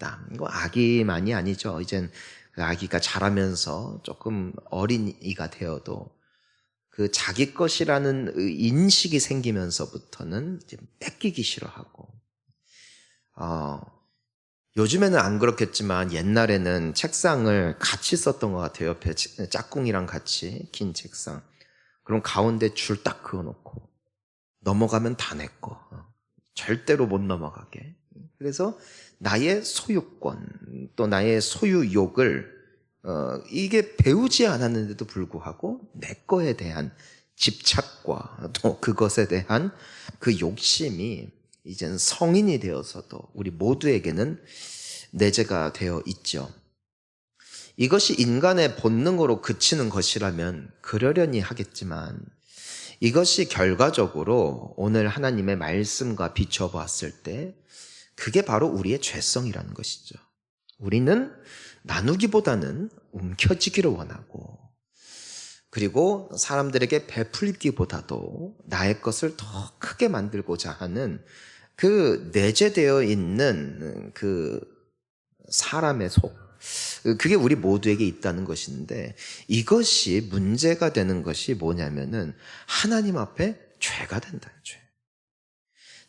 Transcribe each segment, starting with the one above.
됩니다. 이거 아기만이 아니죠. 이젠 그 아기가 자라면서 조금 어린이가 되어도 그 자기 것이라는 인식이 생기면서부터는 이제 뺏기기 싫어하고, 어, 요즘에는 안 그렇겠지만 옛날에는 책상을 같이 썼던 것 같아요. 옆에 짝꿍이랑 같이 긴 책상. 그럼 가운데 줄 딱 그어놓고 넘어가면 다 내 거. 절대로 못 넘어가게. 그래서 나의 소유권 또 나의 소유욕을 어, 이게 배우지 않았는데도 불구하고 내 거에 대한 집착과 또 그것에 대한 그 욕심이 이젠 성인이 되어서도 우리 모두에게는 내재가 되어 있죠. 이것이 인간의 본능으로 그치는 것이라면 그러려니 하겠지만 이것이 결과적으로 오늘 하나님의 말씀과 비춰보았을 때 그게 바로 우리의 죄성이라는 것이죠. 우리는 나누기보다는 움켜쥐기를 원하고 그리고 사람들에게 베풀기보다도 나의 것을 더 크게 만들고자 하는 그 내재되어 있는 그 사람의 속 그게 우리 모두에게 있다는 것인데 이것이 문제가 되는 것이 뭐냐면은 하나님 앞에 죄가 된다. 죄.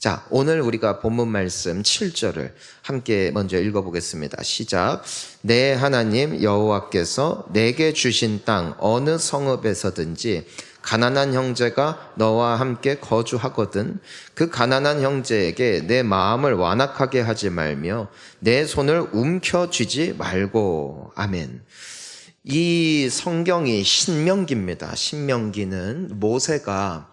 자, 오늘 우리가 본문 말씀 7절을 함께 먼저 읽어보겠습니다. 시작. 내 하나님 여호와께서 내게 주신 땅 어느 성읍에서든지 가난한 형제가 너와 함께 거주하거든 그 가난한 형제에게 내 마음을 완악하게 하지 말며 내 손을 움켜쥐지 말고 아멘. 이 성경이 신명기입니다. 신명기는 모세가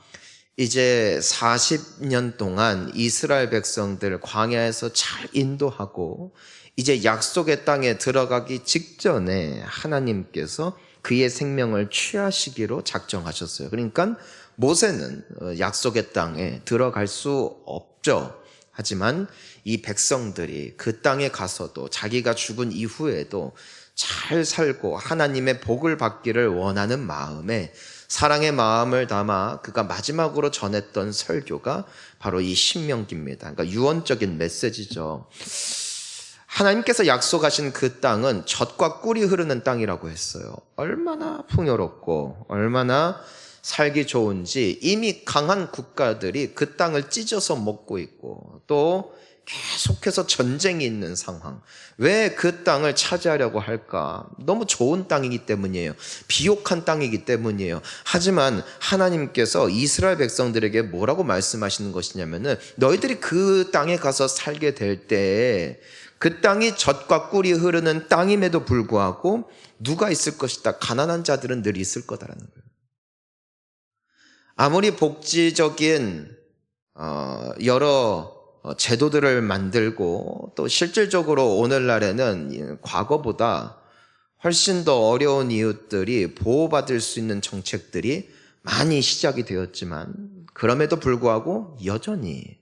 이제 40년 동안 이스라엘 백성들 광야에서 잘 인도하고 이제 약속의 땅에 들어가기 직전에 하나님께서 그의 생명을 취하시기로 작정하셨어요. 그러니까 모세는 어, 약속의 땅에 들어갈 수 없죠. 하지만 이 백성들이 그 땅에 가서도 자기가 죽은 이후에도 잘 살고 하나님의 복을 받기를 원하는 마음에 사랑의 마음을 담아 그가 마지막으로 전했던 설교가 바로 이 신명기입니다. 그러니까 유언적인 메시지죠. 하나님께서 약속하신 그 땅은 젖과 꿀이 흐르는 땅이라고 했어요. 얼마나 풍요롭고 얼마나 살기 좋은지 이미 강한 국가들이 그 땅을 찢어서 먹고 있고 또 계속해서 전쟁이 있는 상황. 왜 그 땅을 차지하려고 할까? 너무 좋은 땅이기 때문이에요. 비옥한 땅이기 때문이에요. 하지만 하나님께서 이스라엘 백성들에게 뭐라고 말씀하시는 것이냐면은 너희들이 그 땅에 가서 살게 될때그 땅이 젖과 꿀이 흐르는 땅임에도 불구하고 누가 있을 것이다. 가난한 자들은 늘 있을 거다라는 거예요. 아무리 복지적인 어, 여러 어, 제도들을 만들고 또 실질적으로 오늘날에는 과거보다 훨씬 더 어려운 이웃들이 보호받을 수 있는 정책들이 많이 시작이 되었지만 그럼에도 불구하고 여전히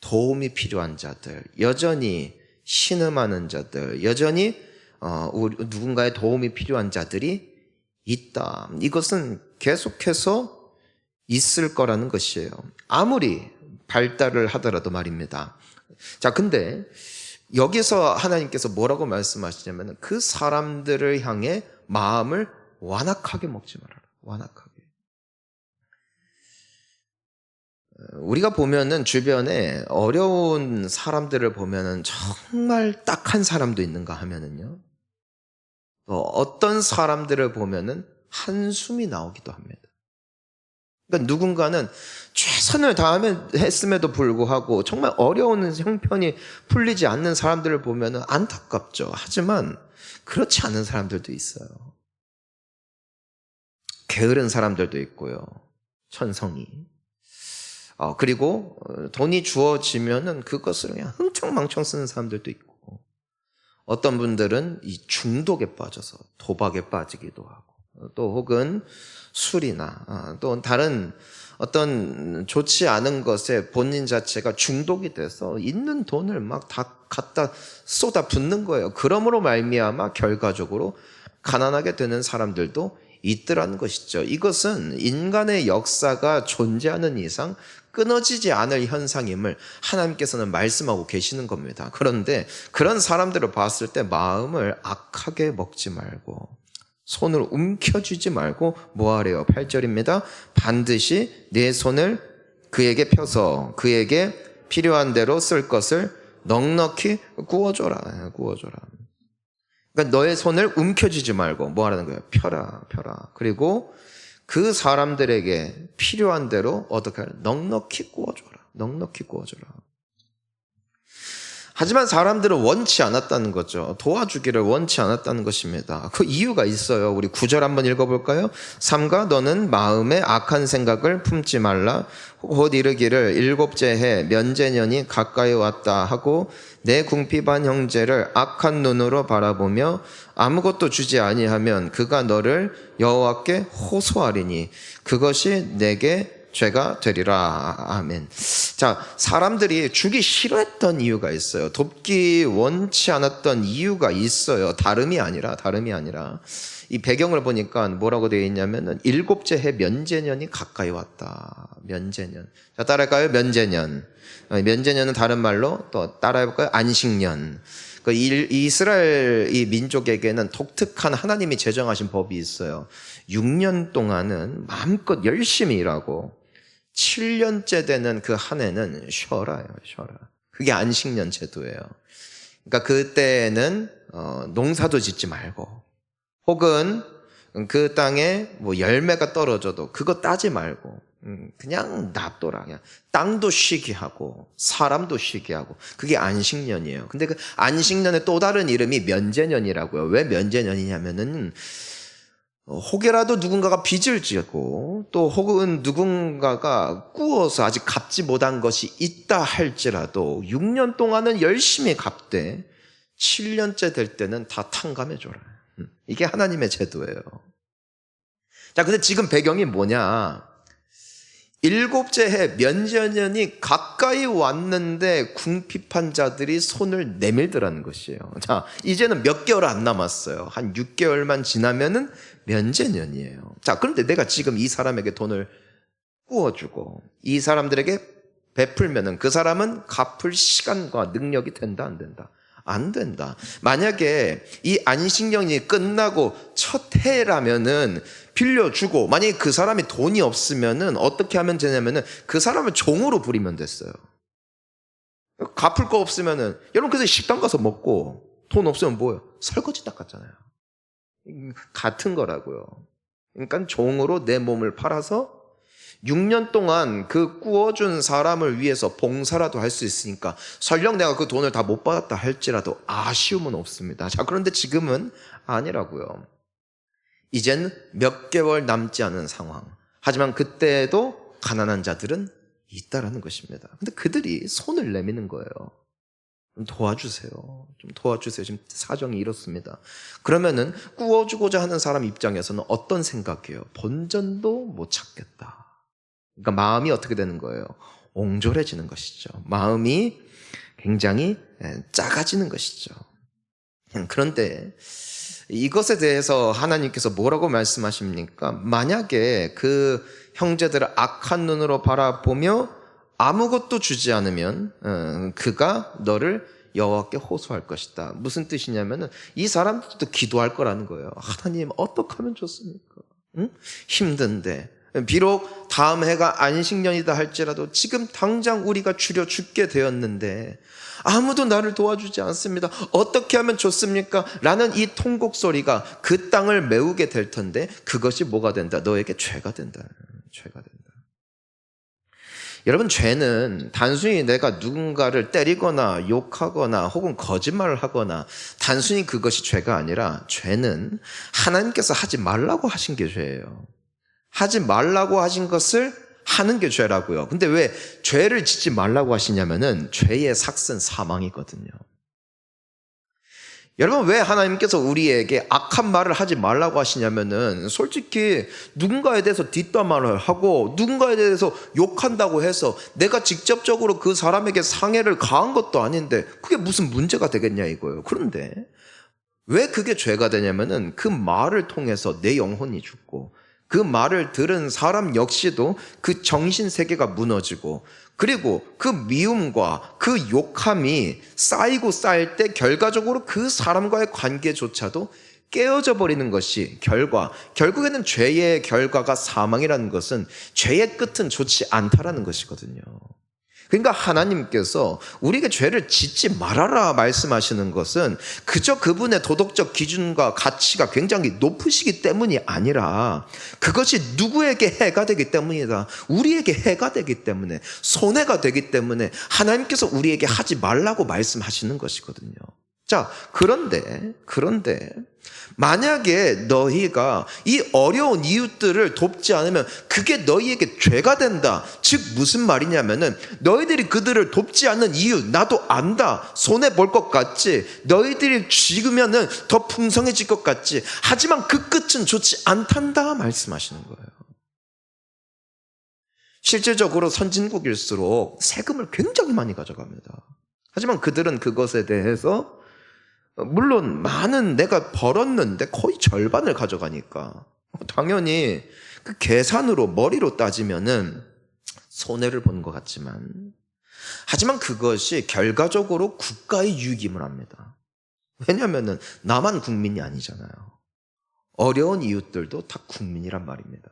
도움이 필요한 자들, 여전히 신음하는 자들, 여전히 어, 누군가의 도움이 필요한 자들이 있다. 이것은 계속해서 있을 거라는 것이에요. 아무리 발달을 하더라도 말입니다. 자, 근데 여기서 하나님께서 뭐라고 말씀하시냐면 그 사람들을 향해 마음을 완악하게 먹지 말아라. 완악하게. 우리가 보면은 주변에 어려운 사람들을 보면은 정말 딱한 사람도 있는가 하면은요. 어떤 사람들을 보면은 한숨이 나오기도 합니다. 그러니까 누군가는 최선을 다하면 했음에도 불구하고 정말 어려운 형편이 풀리지 않는 사람들을 보면 안타깝죠. 하지만 그렇지 않은 사람들도 있어요. 게으른 사람들도 있고요. 천성이. 어, 그리고 어, 돈이 주어지면은 그것을 그냥 흥청망청 쓰는 사람들도 있고 어떤 분들은 이 중독에 빠져서 도박에 빠지기도 하고 또 혹은 술이나 아, 또 다른 어떤 좋지 않은 것에 본인 자체가 중독이 돼서 있는 돈을 막 다 갖다 쏟아 붓는 거예요. 그러므로 말미암아 결과적으로 가난하게 되는 사람들도 있더라는 것이죠. 이것은 인간의 역사가 존재하는 이상 끊어지지 않을 현상임을 하나님께서는 말씀하고 계시는 겁니다. 그런데 그런 사람들을 봤을 때 마음을 악하게 먹지 말고 손을 움켜쥐지 말고 뭐하래요? 8절입니다. 반드시 내 손을 그에게 펴서 그에게 필요한 대로 쓸 것을 넉넉히 구워줘라. 구워줘라. 그러니까 너의 손을 움켜쥐지 말고 뭐 하라는 거예요? 펴라, 펴라. 그리고 그 사람들에게 필요한 대로 어떻게 하라? 넉넉히 구워줘라. 넉넉히 구워줘라. 하지만 사람들은 원치 않았다는 거죠. 도와주기를 원치 않았다는 것입니다. 그 이유가 있어요. 우리 구절 한번 읽어볼까요? 삼가 너는 마음에 악한 생각을 품지 말라. 곧 이르기를 일곱째 해 면제년이 가까이 왔다 하고 내 궁핍한 형제를 악한 눈으로 바라보며 아무것도 주지 아니하면 그가 너를 여호와께 호소하리니 그것이 내게 죄가 되리라. 아멘. 자, 사람들이 주기 싫어했던 이유가 있어요. 돕기 원치 않았던 이유가 있어요. 다름이 아니라, 다름이 아니라. 이 배경을 보니까 뭐라고 되어 있냐면은 일곱째 해 면제년이 가까이 왔다. 면제년. 자, 따라할까요? 면제년. 어, 면제년은 다른 말로 또 따라해볼까요? 안식년. 그 일- 이스라엘 이 민족에게는 독특한 하나님이 제정하신 법이 있어요. 6년 동안은 마음껏 열심히 일하고 7년째 되는 그 한 해는 쉬어라요, 쉬어라. 그게 안식년 제도예요. 그러니까 그때는 어, 농사도 짓지 말고 혹은 그 땅에 뭐 열매가 떨어져도 그거 따지 말고 음, 그냥 놔둬라. 그냥 땅도 쉬게 하고 사람도 쉬게 하고 그게 안식년이에요. 근데 그 안식년의 또 다른 이름이 면제년이라고요. 왜 면제년이냐면은 어, 혹여라도 누군가가 빚을 지고 또 혹은 누군가가 꾸어서 아직 갚지 못한 것이 있다 할지라도 6년 동안은 열심히 갚되 7년째 될 때는 다 탕감해 줘라. 음, 이게 하나님의 제도예요. 자, 근데 지금 배경이 뭐냐? 일곱째 해 면제년이 가까이 왔는데 궁핍한 자들이 손을 내밀더라는 것이에요. 자, 이제는 몇 개월 안 남았어요. 한 6개월만 지나면은 면제년이에요. 자, 그런데 내가 지금 이 사람에게 돈을 구워주고 이 사람들에게 베풀면은 그 사람은 갚을 시간과 능력이 된다, 안 된다? 안 된다. 만약에 이 안식년이 끝나고 첫 해라면은 빌려주고 만약에 그 사람이 돈이 없으면은 어떻게 하면 되냐면은 그 사람을 종으로 부리면 됐어요. 갚을 거 없으면은 여러분 그래서 식당 가서 먹고 돈 없으면 뭐예요? 설거지 닦았잖아요. 같은 거라고요. 그러니까 종으로 내 몸을 팔아서 6년 동안 그 구워준 사람을 위해서 봉사라도 할 수 있으니까 설령 내가 그 돈을 다 못 받았다 할지라도 아쉬움은 없습니다. 자, 그런데 지금은 아니라고요. 이젠 몇 개월 남지 않은 상황. 하지만 그때도 가난한 자들은 있다라는 것입니다. 근데 그들이 손을 내미는 거예요. 좀 도와주세요. 좀 도와주세요. 지금 사정이 이렇습니다. 그러면은 구워주고자 하는 사람 입장에서는 어떤 생각이에요? 본전도 못 찾겠다. 그러니까 마음이 어떻게 되는 거예요? 옹졸해지는 것이죠. 마음이 굉장히 예, 작아지는 것이죠. 그런데 이것에 대해서 하나님께서 뭐라고 말씀하십니까? 만약에 그 형제들을 악한 눈으로 바라보며 아무것도 주지 않으면 어, 그가 너를 여호와께 호소할 것이다. 무슨 뜻이냐면은 이 사람들도 기도할 거라는 거예요. 하나님 어떻게 하면 좋습니까? 응? 힘든데 비록 다음 해가 안식년이다 할지라도 지금 당장 우리가 줄여 죽게 되었는데 아무도 나를 도와주지 않습니다. 어떻게 하면 좋습니까? 라는 이 통곡 소리가 그 땅을 메우게 될 텐데 그것이 뭐가 된다? 너에게 죄가 된다. 죄가 된다. 여러분, 죄는 단순히 내가 누군가를 때리거나 욕하거나 혹은 거짓말을 하거나 단순히 그것이 죄가 아니라 죄는 하나님께서 하지 말라고 하신 게 죄예요. 하지 말라고 하신 것을 하는 게 죄라고요. 근데 왜 죄를 짓지 말라고 하시냐면은 죄의 삭은 사망이거든요. 여러분 왜 하나님께서 우리에게 악한 말을 하지 말라고 하시냐면은 솔직히 누군가에 대해서 뒷담화를 하고 누군가에 대해서 욕한다고 해서 내가 직접적으로 그 사람에게 상해를 가한 것도 아닌데 그게 무슨 문제가 되겠냐 이거예요. 그런데 왜 그게 죄가 되냐면은 그 말을 통해서 내 영혼이 죽고 그 말을 들은 사람 역시도 그 정신 세계가 무너지고 그리고 그 미움과 그 욕함이 쌓이고 쌓일 때 결과적으로 그 사람과의 관계조차도 깨어져 버리는 것이 결과 결국에는 죄의 결과가 사망이라는 것은 죄의 끝은 좋지 않다라는 것이거든요. 그러니까 하나님께서 우리에게 죄를 짓지 말아라 말씀하시는 것은 그저 그분의 도덕적 기준과 가치가 굉장히 높으시기 때문이 아니라 그것이 누구에게 해가 되기 때문이다. 우리에게 해가 되기 때문에 손해가 되기 때문에 하나님께서 우리에게 하지 말라고 말씀하시는 것이거든요. 자, 그런데, 그런데, 만약에 너희가 이 어려운 이웃들을 돕지 않으면 그게 너희에게 죄가 된다. 즉, 무슨 말이냐면은 너희들이 그들을 돕지 않는 이유, 나도 안다. 손해 볼 것 같지. 너희들이 죽으면은 더 풍성해질 것 같지. 하지만 그 끝은 좋지 않단다. 말씀하시는 거예요. 실질적으로 선진국일수록 세금을 굉장히 많이 가져갑니다. 하지만 그들은 그것에 대해서 물론 많은 내가 벌었는데 거의 절반을 가져가니까 당연히 그 계산으로 머리로 따지면은 손해를 본 것 같지만 하지만 그것이 결과적으로 국가의 유익임을 합니다. 왜냐하면은 나만 국민이 아니잖아요. 어려운 이웃들도 다 국민이란 말입니다.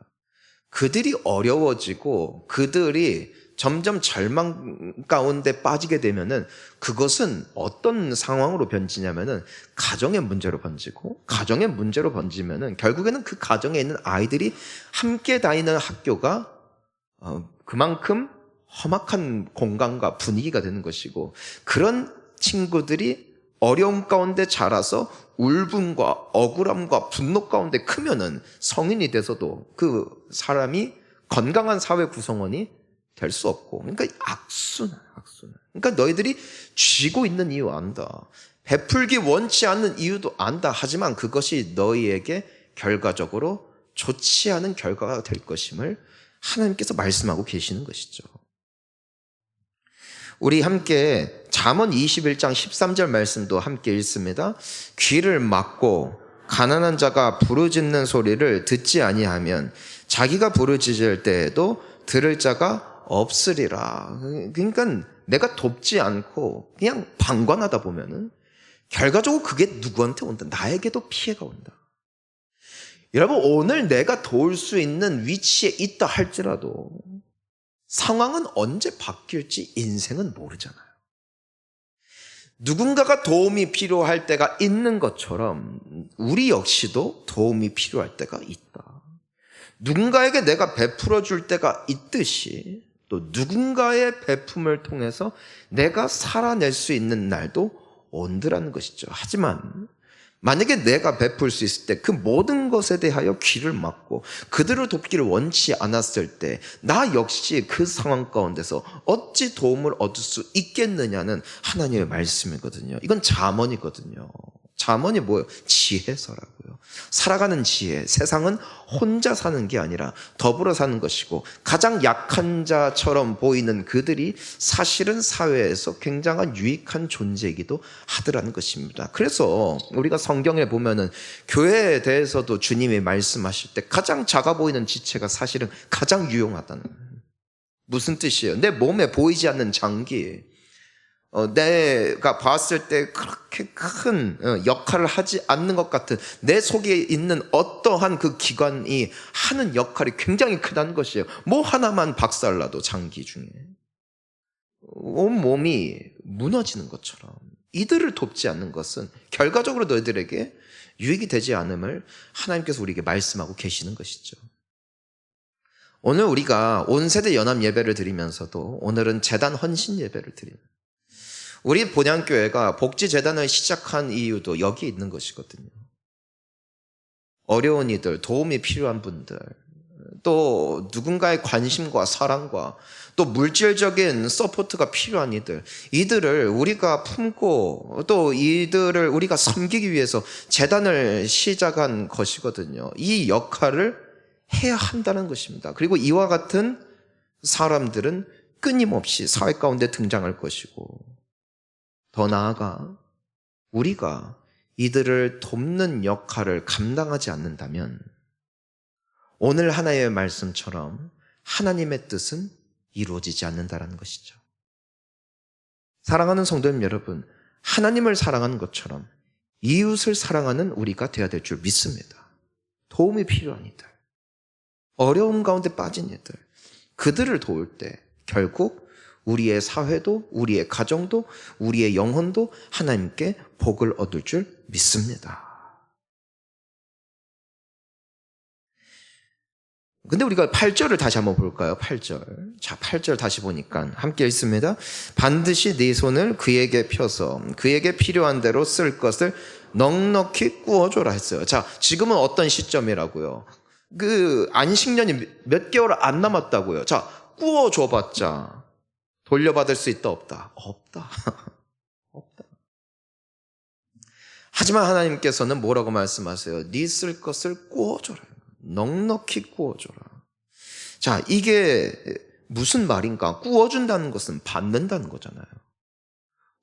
그들이 어려워지고 그들이 점점 절망 가운데 빠지게 되면은 그것은 어떤 상황으로 번지냐면은 가정의 문제로 번지고 가정의 문제로 번지면은 결국에는 그 가정에 있는 아이들이 함께 다니는 학교가 어, 그만큼 험악한 공간과 분위기가 되는 것이고 그런 친구들이 어려움 가운데 자라서 울분과 억울함과 분노 가운데 크면은 성인이 돼서도 그 사람이 건강한 사회 구성원이 될 수 없고 그러니까 악순환 악순환 그러니까 너희들이 쥐고 있는 이유 안다 베풀기 원치 않는 이유도 안다 하지만 그것이 너희에게 결과적으로 좋지 않은 결과가 될 것임을 하나님께서 말씀하고 계시는 것이죠. 우리 함께 잠언 21장 13절 말씀도 함께 읽습니다. 귀를 막고 가난한 자가 부르짖는 소리를 듣지 아니하면 자기가 부르짖을 때에도 들을 자가 없으리라. 그러니까 내가 돕지 않고 그냥 방관하다 보면은 결과적으로 그게 누구한테 온다? 나에게도 피해가 온다. 여러분, 오늘 내가 도울 수 있는 위치에 있다 할지라도 상황은 언제 바뀔지 인생은 모르잖아요. 누군가가 도움이 필요할 때가 있는 것처럼 우리 역시도 도움이 필요할 때가 있다. 누군가에게 내가 베풀어 줄 때가 있듯이 또 누군가의 베품을 통해서 내가 살아낼 수 있는 날도 온드라는 것이죠. 하지만 만약에 내가 베풀 수 있을 때 그 모든 것에 대하여 귀를 막고 그들을 돕기를 원치 않았을 때 나 역시 그 상황 가운데서 어찌 도움을 얻을 수 있겠느냐는 하나님의 말씀이거든요. 이건 자문이거든요. 자문이 뭐예요? 지혜서라고요. 살아가는 지혜. 세상은 혼자 사는 게 아니라 더불어 사는 것이고 가장 약한 자처럼 보이는 그들이 사실은 사회에서 굉장한 유익한 존재이기도 하더라는 것입니다. 그래서 우리가 성경에 보면은 교회에 대해서도 주님이 말씀하실 때 가장 작아 보이는 지체가 사실은 가장 유용하다는 무슨 뜻이에요? 내 몸에 보이지 않는 장기, 어, 내가 봤을 때 그렇게 큰 어, 역할을 하지 않는 것 같은 내 속에 있는 어떠한 그 기관이 하는 역할이 굉장히 크다는 것이에요. 뭐 하나만 박살나도 장기 중에 온 몸이 무너지는 것처럼 이들을 돕지 않는 것은 결과적으로 너희들에게 유익이 되지 않음을 하나님께서 우리에게 말씀하고 계시는 것이죠. 오늘 우리가 온 세대 연합 예배를 드리면서도 오늘은 재단 헌신 예배를 드립니다. 우리 본향교회가 복지재단을 시작한 이유도 여기 있는 것이거든요. 어려운 이들, 도움이 필요한 분들, 또 누군가의 관심과 사랑과 또 물질적인 서포트가 필요한 이들, 이들을 우리가 품고 또 이들을 우리가 섬기기 위해서 재단을 시작한 것이거든요. 이 역할을 해야 한다는 것입니다. 그리고 이와 같은 사람들은 끊임없이 사회 가운데 등장할 것이고, 더 나아가 우리가 이들을 돕는 역할을 감당하지 않는다면 오늘 하나의 말씀처럼 하나님의 뜻은 이루어지지 않는다라는 것이죠. 사랑하는 성도님 여러분, 하나님을 사랑하는 것처럼 이웃을 사랑하는 우리가 되어야 될 줄 믿습니다. 도움이 필요한 이들, 어려움 가운데 빠진 이들, 그들을 도울 때 결국 우리의 사회도, 우리의 가정도, 우리의 영혼도 하나님께 복을 얻을 줄 믿습니다. 근데 우리가 8절을 다시 한번 볼까요? 8절. 자, 8절 다시 보니까 함께 읽습니다. 반드시 네 손을 그에게 펴서 그에게 필요한 대로 쓸 것을 넉넉히 구워줘라 했어요. 자, 지금은 어떤 시점이라고요? 그 안식년이 몇 개월 안 남았다고요. 자, 구워줘봤자 돌려받을 수 있다 없다? 없다. 없다. 하지만 하나님께서는 뭐라고 말씀하세요? 네 쓸 것을 구워줘라. 넉넉히 구워줘라. 자, 이게 무슨 말인가? 구워준다는 것은 받는다는 거잖아요.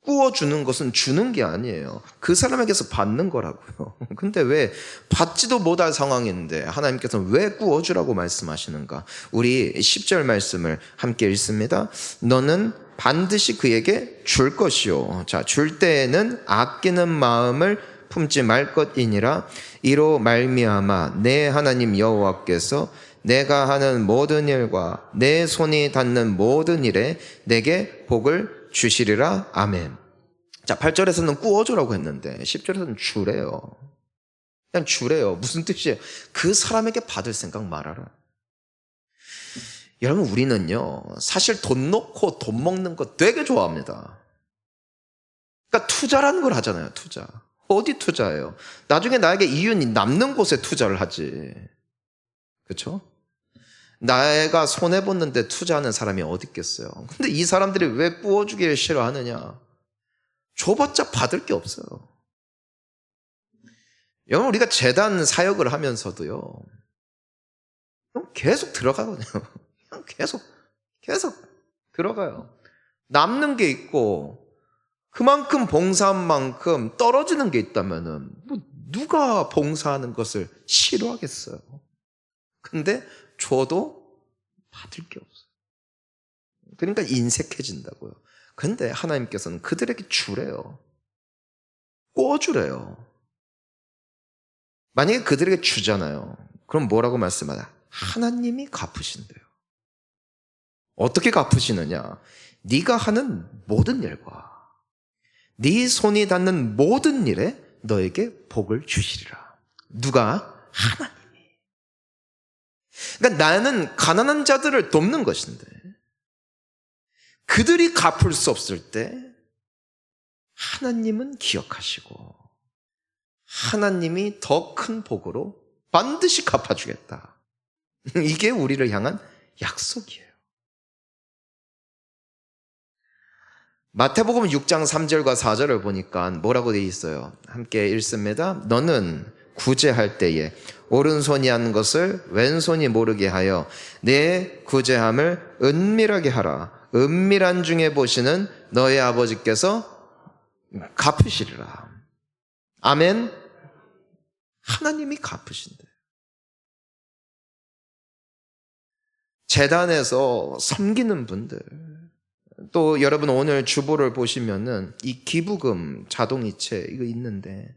구워주는 것은 주는 게 아니에요. 그 사람에게서 받는 거라고요. 근데 왜 받지도 못할 상황인데 하나님께서는 왜 구워주라고 말씀하시는가? 우리 10절 말씀을 함께 읽습니다. 너는 반드시 그에게 줄 것이요. 자, 줄 때에는 아끼는 마음을 품지 말 것이니라 이로 말미암아 내 하나님 여호와께서 내가 하는 모든 일과 내 손이 닿는 모든 일에 내게 복을 주시리라 아멘. 자, 8절에서는 구워주라고 했는데 10절에서는 주래요. 그냥 주래요. 무슨 뜻이에요? 그 사람에게 받을 생각 말아라. 여러분 우리는요 사실 돈 놓고 돈 먹는 거 되게 좋아합니다. 그러니까 투자라는 걸 하잖아요. 투자. 어디 투자해요? 나중에 나에게 이윤이 남는 곳에 투자를 하지. 그렇죠? 내가 손해 봤는데 투자하는 사람이 어디 있겠어요? 근데 이 사람들이 왜 구워주기를 싫어하느냐? 줘봤자 받을 게 없어요. 여러분 우리가 재단 사역을 하면서도요. 계속 들어가거든요. 계속 계속 들어가요. 남는 게 있고 그만큼 봉사한 만큼 떨어지는 게 있다면은 뭐 누가 봉사하는 것을 싫어하겠어요. 근데 줘도 받을 게 없어요. 그러니까 인색해진다고요. 근데 하나님께서는 그들에게 주래요. 꿔주래요. 만약에 그들에게 주잖아요. 그럼 뭐라고 말씀하냐? 하나님이 갚으신대요. 어떻게 갚으시느냐? 네가 하는 모든 일과 네 손이 닿는 모든 일에 너에게 복을 주시리라. 누가? 하나님이. 그러니까 나는 가난한 자들을 돕는 것인데 그들이 갚을 수 없을 때 하나님은 기억하시고 하나님이 더 큰 복으로 반드시 갚아주겠다. 이게 우리를 향한 약속이에요. 마태복음 6장 3절과 4절을 보니까 뭐라고 되어 있어요? 함께 읽습니다. 너는 구제할 때에 오른손이 한 것을 왼손이 모르게 하여 내 구제함을 은밀하게 하라. 은밀한 중에 보시는 너의 아버지께서 갚으시리라. 아멘. 하나님이 갚으신대. 재단에서 섬기는 분들, 또 여러분 오늘 주보를 보시면은 이 기부금 자동이체 이거 있는데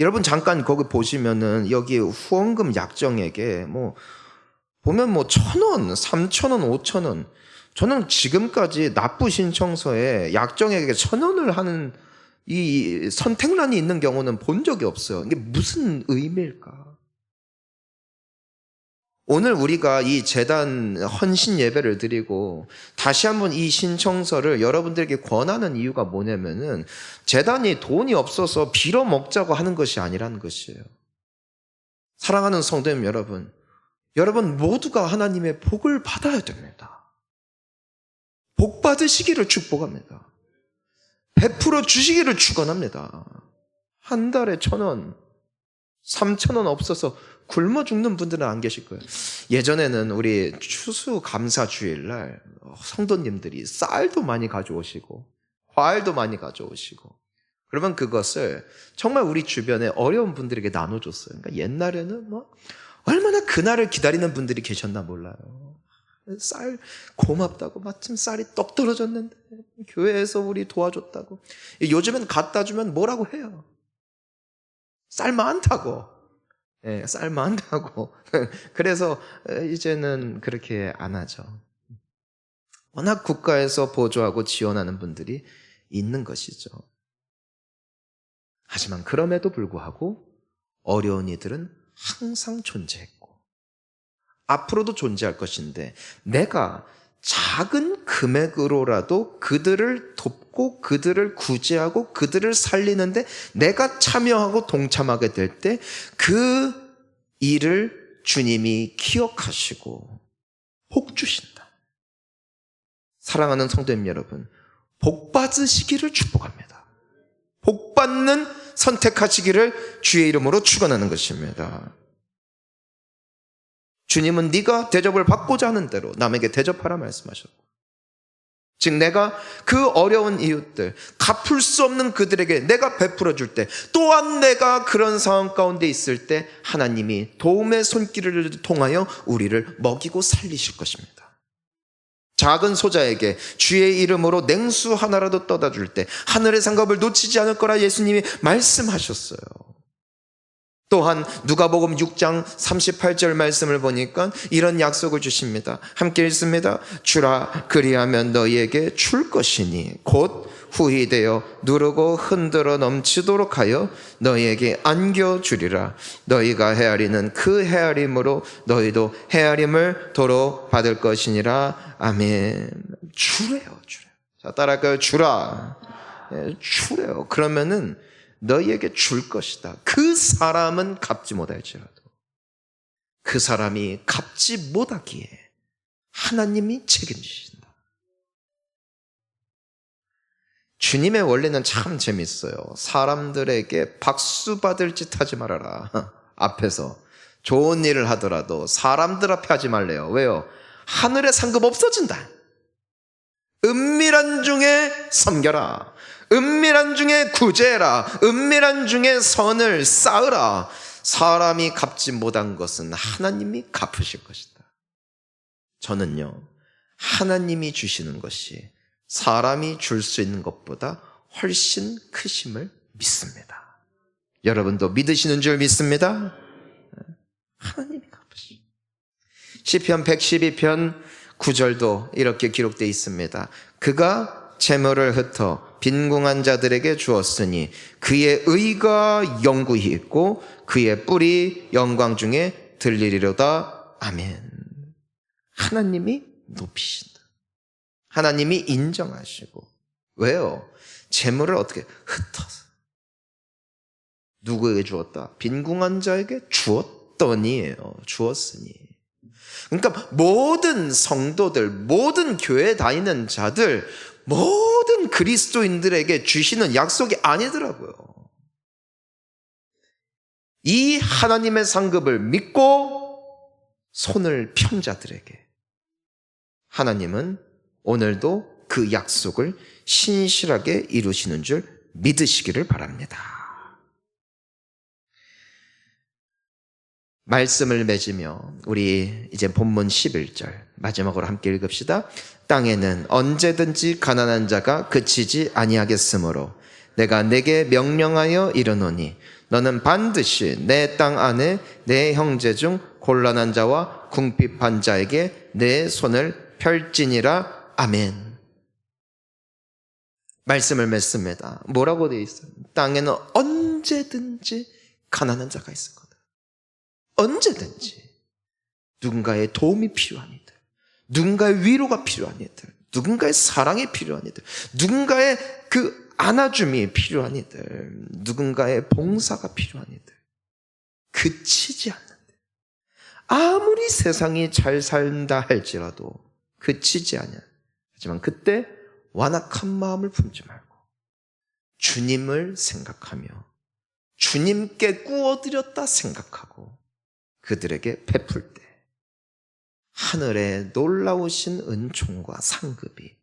여러분 잠깐 거기 보시면은 여기 후원금 약정액에 뭐 보면 뭐 천 원, 삼천 원, 오천 원 저는 지금까지 납부 신청서에 약정액에 천 원을 하는 이 선택란이 있는 경우는 본 적이 없어요. 이게 무슨 의미일까? 오늘 우리가 이 재단 헌신 예배를 드리고 다시 한번 이 신청서를 여러분들에게 권하는 이유가 뭐냐면은 재단이 돈이 없어서 빌어 먹자고 하는 것이 아니라는 것이에요. 사랑하는 성도님 여러분, 여러분 모두가 하나님의 복을 받아야 됩니다. 복 받으시기를 축복합니다. 베풀어 주시기를 축원합니다. 한 달에 천 원, 삼천 원 없어서 굶어 죽는 분들은 안 계실 거예요. 예전에는 우리 추수 감사 주일날 성도님들이 쌀도 많이 가져오시고 과일도 많이 가져오시고 그러면 그것을 정말 우리 주변에 어려운 분들에게 나눠줬어요. 그러니까 옛날에는 뭐 얼마나 그날을 기다리는 분들이 계셨나 몰라요. 쌀 고맙다고 마침 쌀이 떡 떨어졌는데 교회에서 우리 도와줬다고 요즘엔 갖다 주면 뭐라고 해요? 쌀 많다고. 예, 쌀 많다고. 그래서 이제는 그렇게 안 하죠. 워낙 국가에서 보조하고 지원하는 분들이 있는 것이죠. 하지만 그럼에도 불구하고 어려운 이들은 항상 존재했고, 앞으로도 존재할 것인데, 내가 작은 금액으로라도 그들을 돕고 그들을 구제하고 그들을 살리는데 내가 참여하고 동참하게 될 때 그 일을 주님이 기억하시고 복 주신다. 사랑하는 성도님 여러분, 복 받으시기를 축복합니다. 복 받는 선택하시기를 주의 이름으로 축원하는 것입니다. 주님은 네가 대접을 받고자 하는 대로 남에게 대접하라 말씀하셨고 즉 내가 그 어려운 이웃들 갚을 수 없는 그들에게 내가 베풀어 줄 때 또한 내가 그런 상황 가운데 있을 때 하나님이 도움의 손길을 통하여 우리를 먹이고 살리실 것입니다. 작은 소자에게 주의 이름으로 냉수 하나라도 떠다 줄 때 하늘의 상급을 놓치지 않을 거라 예수님이 말씀하셨어요. 또한 누가복음 6장 38절 말씀을 보니까 이런 약속을 주십니다. 함께 읽습니다. 주라 그리하면 너희에게 줄 것이니 곧 후히 되어 누르고 흔들어 넘치도록 하여 너희에게 안겨 주리라. 너희가 헤아리는 그 헤아림으로 너희도 헤아림을 도로 받을 것이니라. 아멘. 주래요, 주래요. 자, 따라할까요? 주라. 예, 주래요. 그러면은 너희에게 줄 것이다. 그 사람은 갚지 못할지라도 그 사람이 갚지 못하기에 하나님이 책임지신다. 주님의 원리는 참 재밌어요. 사람들에게 박수 받을 짓 하지 말아라. 앞에서 좋은 일을 하더라도 사람들 앞에 하지 말래요. 왜요? 하늘의 상급 없어진다. 은밀한 중에 섬겨라. 은밀한 중에 구제라. 은밀한 중에 선을 쌓으라. 사람이 갚지 못한 것은 하나님이 갚으실 것이다. 저는요, 하나님이 주시는 것이 사람이 줄 수 있는 것보다 훨씬 크심을 믿습니다. 여러분도 믿으시는 줄 믿습니다. 하나님이 갚으시. 시편 112편 9절도 이렇게 기록되어 있습니다. 그가 재물을 흩어 빈궁한 자들에게 주었으니 그의 의가 영구히 있고 그의 뿔이 영광 중에 들리리로다. 아멘. 하나님이 높이신다. 하나님이 인정하시고 왜요? 재물을 어떻게 흩어서 누구에게 주었다? 빈궁한 자에게 주었더니에요. 주었으니. 그러니까 모든 성도들, 모든 교회 다니는 자들, 모든 그리스도인들에게 주시는 약속이 아니더라고요. 이 하나님의 상급을 믿고 손을 편 자들에게 하나님은 오늘도 그 약속을 신실하게 이루시는 줄 믿으시기를 바랍니다. 말씀을 맺으며 우리 이제 본문 11절 마지막으로 함께 읽읍시다. 땅에는 언제든지 가난한 자가 그치지 아니하겠으므로 내가 내게 명령하여 이르노니 너는 반드시 내 땅 안에 내 형제 중 곤란한 자와 궁핍한 자에게 내 손을 펼지니라 아멘. 말씀을 맺습니다. 뭐라고 되어 있어요? 땅에는 언제든지 가난한 자가 있을 거다. 언제든지 누군가의 도움이 필요한 이들, 누군가의 위로가 필요한 이들, 누군가의 사랑이 필요한 이들, 누군가의 그 안아줌이 필요한 이들, 누군가의 봉사가 필요한 이들, 그치지 않는데 아무리 세상이 잘 산다 할지라도 그치지 않아. 하지만 그때 완악한 마음을 품지 말고 주님을 생각하며 주님께 꾸어드렸다 생각하고 그들에게 베풀 때 하늘의 놀라우신 은총과 상급이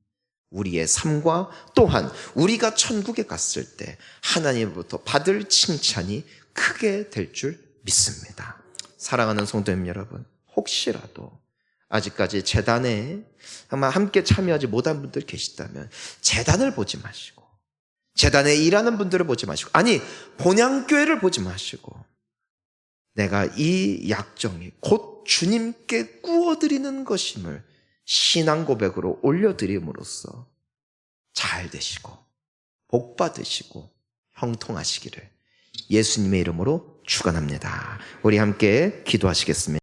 우리의 삶과 또한 우리가 천국에 갔을 때 하나님으로부터 받을 칭찬이 크게 될 줄 믿습니다. 사랑하는 성도님 여러분, 혹시라도 아직까지 재단에 아마 함께 참여하지 못한 분들 계시다면 재단을 보지 마시고 재단에 일하는 분들을 보지 마시고 아니 본향교회를 보지 마시고 내가 이 약정이 곧 주님께 구워드리는 것임을 신앙 고백으로 올려드림으로써 잘 되시고 복 받으시고 형통하시기를 예수님의 이름으로 축원합니다. 우리 함께 기도하시겠습니다.